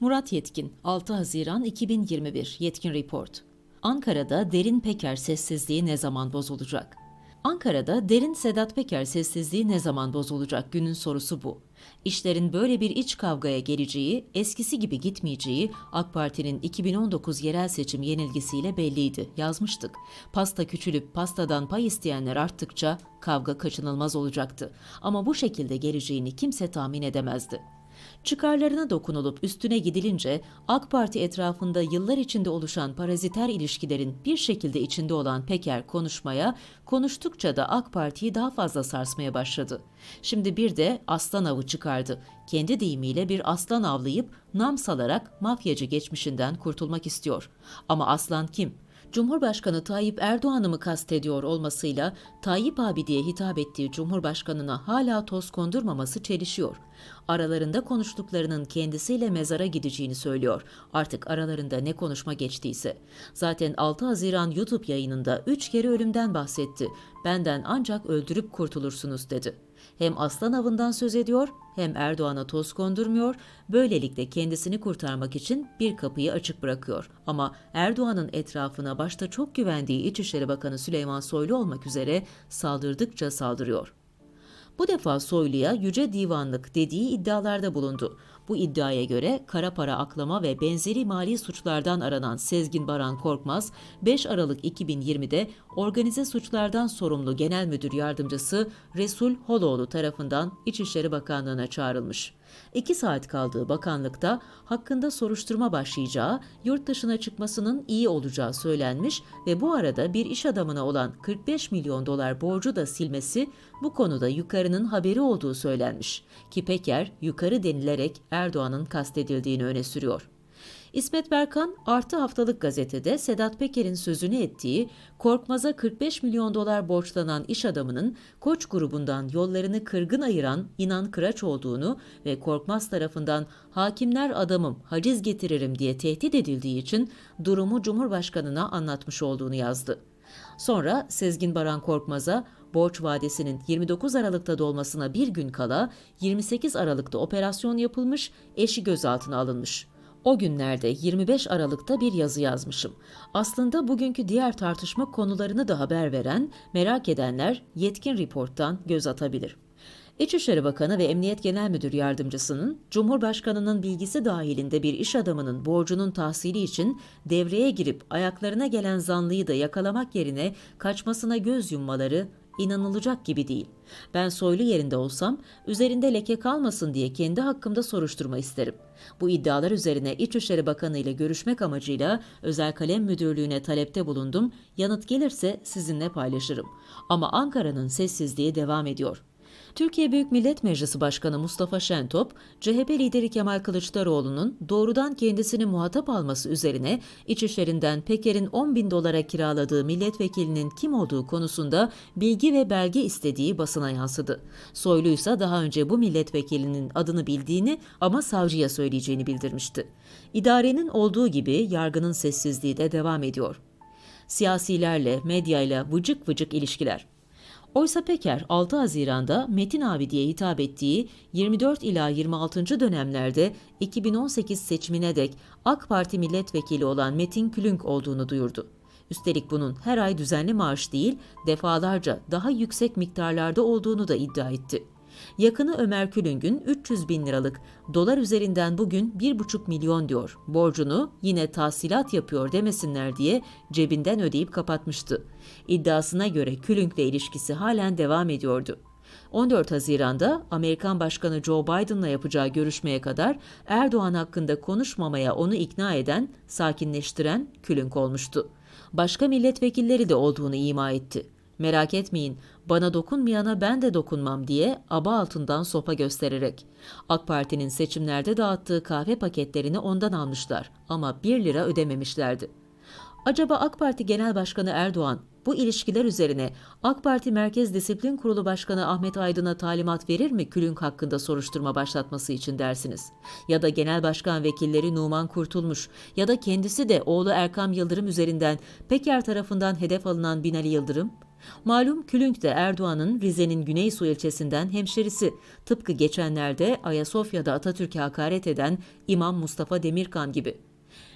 Murat Yetkin, 6 Haziran 2021 Yetkin Report. Ankara'da derin Peker sessizliği ne zaman bozulacak? Ankara'da derin Sedat Peker sessizliği ne zaman bozulacak? Günün sorusu bu. İşlerin böyle bir iç kavgaya geleceği, eskisi gibi gitmeyeceği AK Parti'nin 2019 yerel seçim yenilgisiyle belliydi. Yazmıştık. Pasta küçülüp pastadan pay isteyenler arttıkça kavga kaçınılmaz olacaktı. Ama bu şekilde geleceğini kimse tahmin edemezdi. Çıkarlarına dokunulup üstüne gidilince AK Parti etrafında yıllar içinde oluşan paraziter ilişkilerin bir şekilde içinde olan Peker konuşmaya, konuştukça da AK Parti'yi daha fazla sarsmaya başladı. Şimdi bir de aslan avı çıkardı. Kendi deyimiyle bir aslan avlayıp nam salarak mafyacı geçmişinden kurtulmak istiyor. Ama aslan kim? Cumhurbaşkanı Tayyip Erdoğan'ı mı kastediyor olmasıyla Tayyip abi diye hitap ettiği Cumhurbaşkanına hala toz kondurmaması çelişiyor. Aralarında konuştuklarının kendisiyle mezara gideceğini söylüyor. Artık aralarında ne konuşma geçtiyse. Zaten 6 Haziran YouTube yayınında 3 kere ölümden bahsetti. Benden ancak öldürüp kurtulursunuz dedi. Hem aslan avından söz ediyor hem Erdoğan'a toz kondurmuyor, böylelikle kendisini kurtarmak için bir kapıyı açık bırakıyor. Ama Erdoğan'ın etrafına başta çok güvendiği İçişleri Bakanı Süleyman Soylu olmak üzere saldırdıkça saldırıyor. Bu defa Soylu'ya yüce divanlık dediği iddialarda bulundu. Bu iddiaya göre kara para aklama ve benzeri mali suçlardan aranan Sezgin Baran Korkmaz, 5 Aralık 2020'de organize suçlardan sorumlu Genel Müdür Yardımcısı Resul Holoğlu tarafından İçişleri Bakanlığı'na çağrılmış. İki saat kaldığı bakanlıkta hakkında soruşturma başlayacağı, yurt dışına çıkmasının iyi olacağı söylenmiş ve bu arada bir iş adamına olan 45 milyon dolar borcu da silmesi bu konuda yukarının haberi olduğu söylenmiş. Ki Peker yukarı denilerek Erdoğan'ın kastedildiğini öne sürüyor. İsmet Berkan artı haftalık gazetede Sedat Peker'in sözünü ettiği Korkmaz'a 45 milyon dolar borçlanan iş adamının Koç grubundan yollarını kırgın ayıran İnan Kıraç olduğunu ve Korkmaz tarafından hakimler adamım haciz getiririm diye tehdit edildiği için durumu Cumhurbaşkanına anlatmış olduğunu yazdı. Sonra Sezgin Baran Korkmaz'a borç vadesinin 29 Aralık'ta dolmasına bir gün kala 28 Aralık'ta operasyon yapılmış, eşi gözaltına alınmış. O günlerde 25 Aralık'ta bir yazı yazmışım. Aslında bugünkü diğer tartışma konularını da haber veren, merak edenler yetkin reporttan göz atabilir. İçişleri Bakanı ve Emniyet Genel Müdür Yardımcısının Cumhurbaşkanının bilgisi dahilinde bir iş adamının borcunun tahsili için devreye girip ayaklarına gelen zanlıyı da yakalamak yerine kaçmasına göz yummaları inanılacak gibi değil. Ben soylu yerinde olsam üzerinde leke kalmasın diye kendi hakkımda soruşturma isterim. Bu iddialar üzerine İçişleri Bakanı ile görüşmek amacıyla Özel Kalem Müdürlüğü'ne talepte bulundum. Yanıt gelirse sizinle paylaşırım. Ama Ankara'nın sessizliği devam ediyor. Türkiye Büyük Millet Meclisi Başkanı Mustafa Şentop, CHP lideri Kemal Kılıçdaroğlu'nun doğrudan kendisini muhatap alması üzerine İçişlerinden Peker'in 10 bin dolara kiraladığı milletvekilinin kim olduğu konusunda bilgi ve belge istediği basına yansıdı. Soylu ise daha önce bu milletvekilinin adını bildiğini ama savcıya söyleyeceğini bildirmişti. İdarenin olduğu gibi yargının sessizliği de devam ediyor. Siyasilerle, medyayla vıcık vıcık ilişkiler. Oysa Peker 6 Haziran'da Metin abi diye hitap ettiği 24 ila 26. dönemlerde 2018 seçimine dek AK Parti milletvekili olan Metin Külünk olduğunu duyurdu. Üstelik bunun her ay düzenli maaş değil, defalarca daha yüksek miktarlarda olduğunu da iddia etti. Yakını Ömer Külüng'ün 300 bin liralık dolar üzerinden bugün 1,5 milyon diyor. Borcunu yine tahsilat yapıyor demesinler diye cebinden ödeyip kapatmıştı. İddiasına göre Külüng'le ilişkisi halen devam ediyordu. 14 Haziran'da Amerikan Başkanı Joe Biden'la yapacağı görüşmeye kadar Erdoğan hakkında konuşmamaya onu ikna eden, sakinleştiren Külünk olmuştu. Başka milletvekilleri de olduğunu ima etti. Merak etmeyin, bana dokunmayana ben de dokunmam diye aba altından sopa göstererek. AK Parti'nin seçimlerde dağıttığı kahve paketlerini ondan almışlar ama 1 lira ödememişlerdi. Acaba AK Parti Genel Başkanı Erdoğan bu ilişkiler üzerine AK Parti Merkez Disiplin Kurulu Başkanı Ahmet Aydın'a talimat verir mi Külünk hakkında soruşturma başlatması için dersiniz? Ya da Genel Başkan Vekilleri Numan Kurtulmuş ya da kendisi de oğlu Erkam Yıldırım üzerinden Peker tarafından hedef alınan Binali Yıldırım? Malum Külünk de Erdoğan'ın Rize'nin Güneysu ilçesinden hemşerisi. Tıpkı geçenlerde Ayasofya'da Atatürk'e hakaret eden İmam Mustafa Demirkan gibi.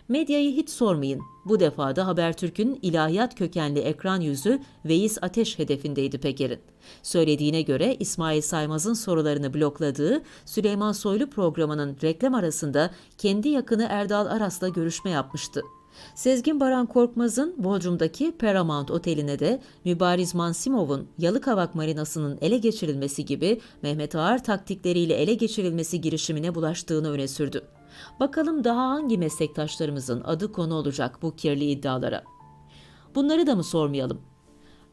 Medyayı hiç sormayın. Bu defa da Habertürk'ün ilahiyat kökenli ekran yüzü Veys Ateş hedefindeydi Peker'in. Söylediğine göre İsmail Saymaz'ın sorularını blokladığı Süleyman Soylu programının reklam arasında kendi yakını Erdal Aras'la görüşme yapmıştı. Sezgin Baran Korkmaz'ın Bodrum'daki Paramount Oteli'ne de Mübariz Mansimov'un Yalıkavak Marinası'nın ele geçirilmesi gibi Mehmet Ağar taktikleriyle ele geçirilmesi girişimine bulaştığını öne sürdü. Bakalım daha hangi meslektaşlarımızın adı konu olacak bu kirli iddialara? Bunları da mı sormayalım?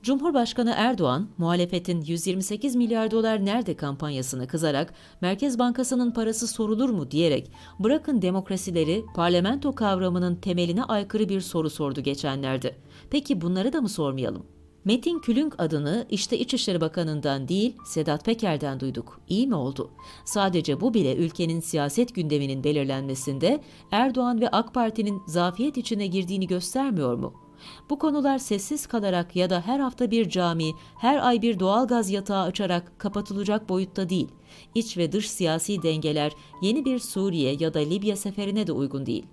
Cumhurbaşkanı Erdoğan, muhalefetin 128 milyar dolar nerede kampanyasını kızarak Merkez Bankası'nın parası sorulur mu diyerek bırakın demokrasileri parlamento kavramının temeline aykırı bir soru sordu geçenlerde. Peki bunları da mı sormayalım? Metin Külünk adını işte İçişleri Bakanı'ndan değil Sedat Peker'den duyduk. İyi mi oldu? Sadece bu bile ülkenin siyaset gündeminin belirlenmesinde Erdoğan ve AK Parti'nin zafiyet içine girdiğini göstermiyor mu? Bu konular sessiz kalarak ya da her hafta bir cami, her ay bir doğalgaz yatağı açarak kapatılacak boyutta değil. İç ve dış siyasi dengeler yeni bir Suriye ya da Libya seferine de uygun değil.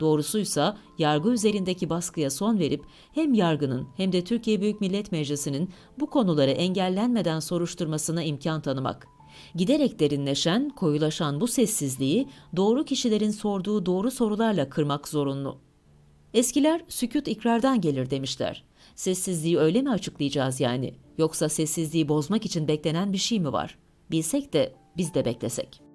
Doğrusuysa yargı üzerindeki baskıya son verip hem yargının hem de Türkiye Büyük Millet Meclisi'nin bu konuları engellenmeden soruşturmasına imkan tanımak. Giderek derinleşen, koyulaşan bu sessizliği doğru kişilerin sorduğu doğru sorularla kırmak zorunlu. Eskiler sükut ikrardan gelir demişler. Sessizliği öyle mi açıklayacağız yani? Yoksa sessizliği bozmak için beklenen bir şey mi var? Bilsek de biz de beklesek.